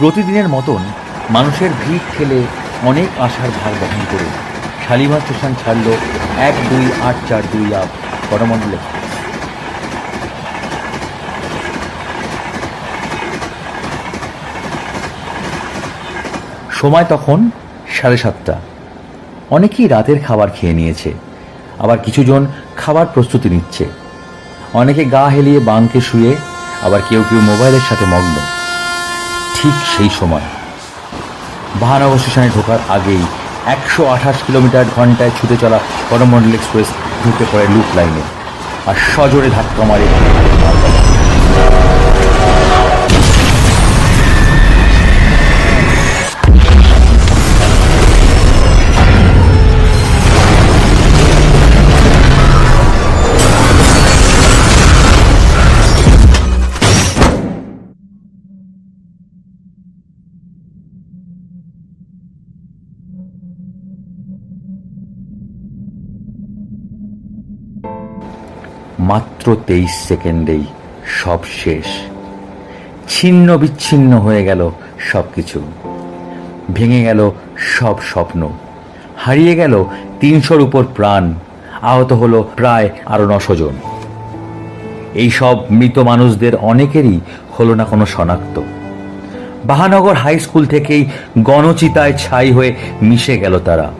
প্রতিদিনের মতন মানুষের ভিড় ঠেলে অনেক আশার ভার বহন করে শালিমার স্টেশন ছাড়ল এক দুই আট চার দুই আপ করমণ্ডল সময় তখন সাড়ে সাতটা। অনেকেই রাতের খাবার খেয়ে নিয়েছে, আবার কিছুজন খাবার প্রস্তুতি নিচ্ছে। অনেকে গা হেলিয়ে বাংকে শুয়ে আবার কেউ কেউ মোবাইলের সাথে মগ্ন। ঠিক সেই সময়। বাহানগর স্টেশনে ঢোকার আগেই একশো আঠাশ কিলোমিটার ঘন্টায় ছুটে চলা করমন্ডল এক্সপ্রেস ঢুকে পড়ে লুপ লাইনে আর সজোরে ধাক্কা মারে মাত্র তেইশ সেকেন্ডেই সব শেষ। ছিন্ন বিচ্ছিন্ন হয়ে গেল সব কিছু। ভেঙে গেল সব স্বপ্ন। হারিয়ে গেল তিনশোর উপর প্রাণ। আহত হলো প্রায় আরও নশো জন। এই সব মৃত মানুষদের অনেকেরই হলো না কোনো শনাক্ত। বাহানগর হাই স্কুল থেকেই গণচিতায় ছাই হয়ে মিশে গেল তারা।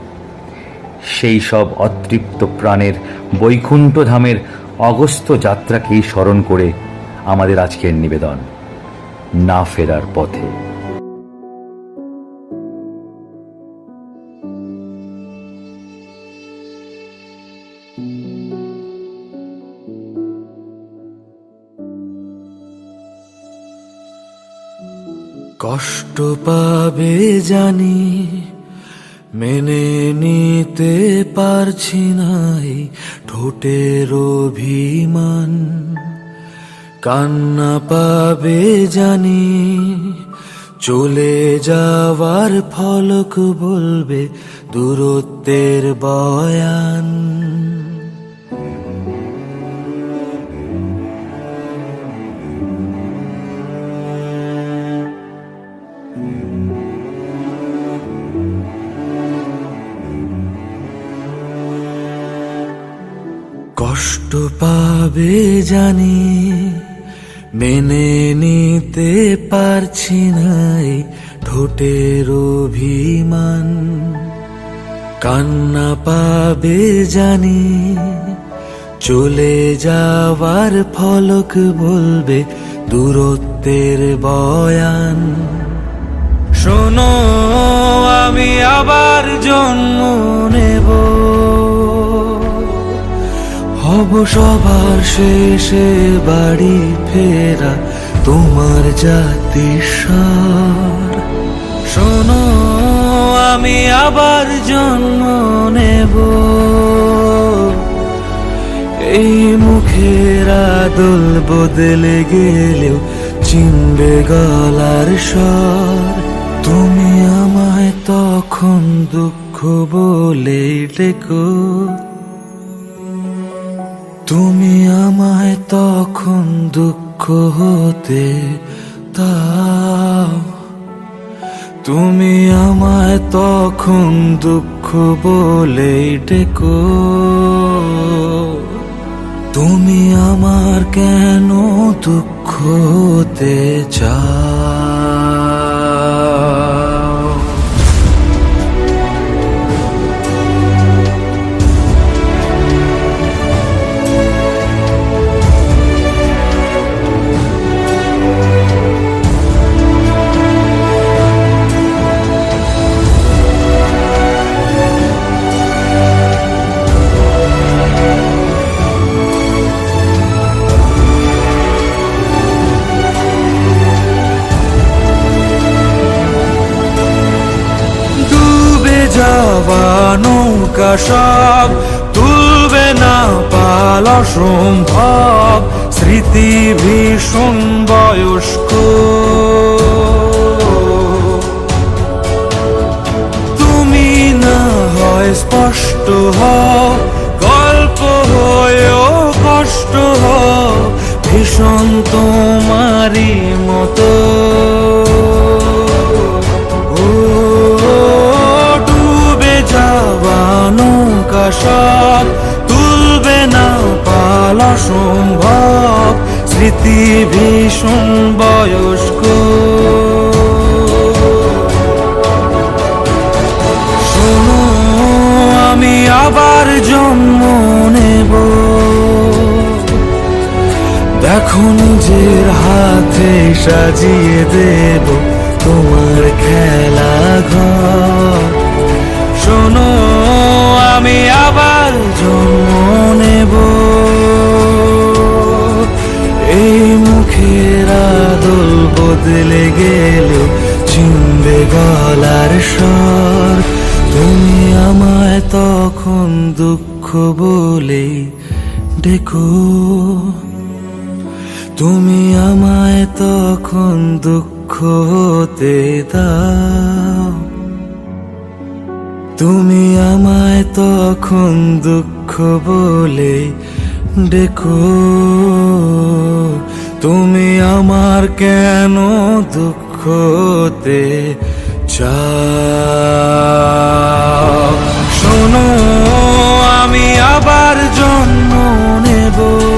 সেই সব অতৃপ্ত প্রাণের বৈকুণ্ঠ ধামের অগস্ত যাত্রাকেই স্মরণ করে আমাদের আজকের নিবেদন না ফেরার পথে। কষ্ট পাবে জানি মেনে নিতে পারছি নাই ঠোঁটের অভিমান। কান্না পাবে জানি, চলে যাওয়ার ফলক বলবে দূরত্বের বয়ান। কষ্ট পাবে জানি, মেনে নিতে পারছি নাই ঠোঁটের অভিমান। কান্না পাবে জানি, চলে যাওয়ার ফলক বলবে দূরত্বের বয়ান। শোনো, আমি আবার জন্ম হব সবার শেষে বাড়ি ফেরা তোমার জাতিস্বর শোনো, আমি আবার জন্ম নেব। এই মুখের আদল বদলে গেলেও চিনবে গলার স্বর। তুমি আমায় তখন দুঃখ বলে ডেকো। তুমি আমায় তখন দুঃখ হতে দাও। তুমি আমায় তখন দুঃখ বলে ডেকো। তুমি আমার কেন দুঃখ হতে চাও? যাওয়া নৌকা সব, তুলবে না পাল সম্ভব। স্মৃতি ভীষণ বয়স্ক। তুমি না হয় স্পষ্ট হও গল্প হয়েও কষ্ট হও ভীষণ তোমারই মতো। সাজিয়ে দেব তোমার খেলা ঘর। শোনো, আমি আবার জন্ম নেব। এই মুখের আদল বদলে গেল চিনবে গলার স্বর। তুমি আমায় তখন দুঃখ বলে ডেকো। তুমি আমায় তখন দুঃখ হতে দাও। তুমি আমায় তখন দুঃখ বলে ডেকো। তুমি আমার কেন দুঃখ হতে চাও? শোনো, আমি আবার জন্ম নেব।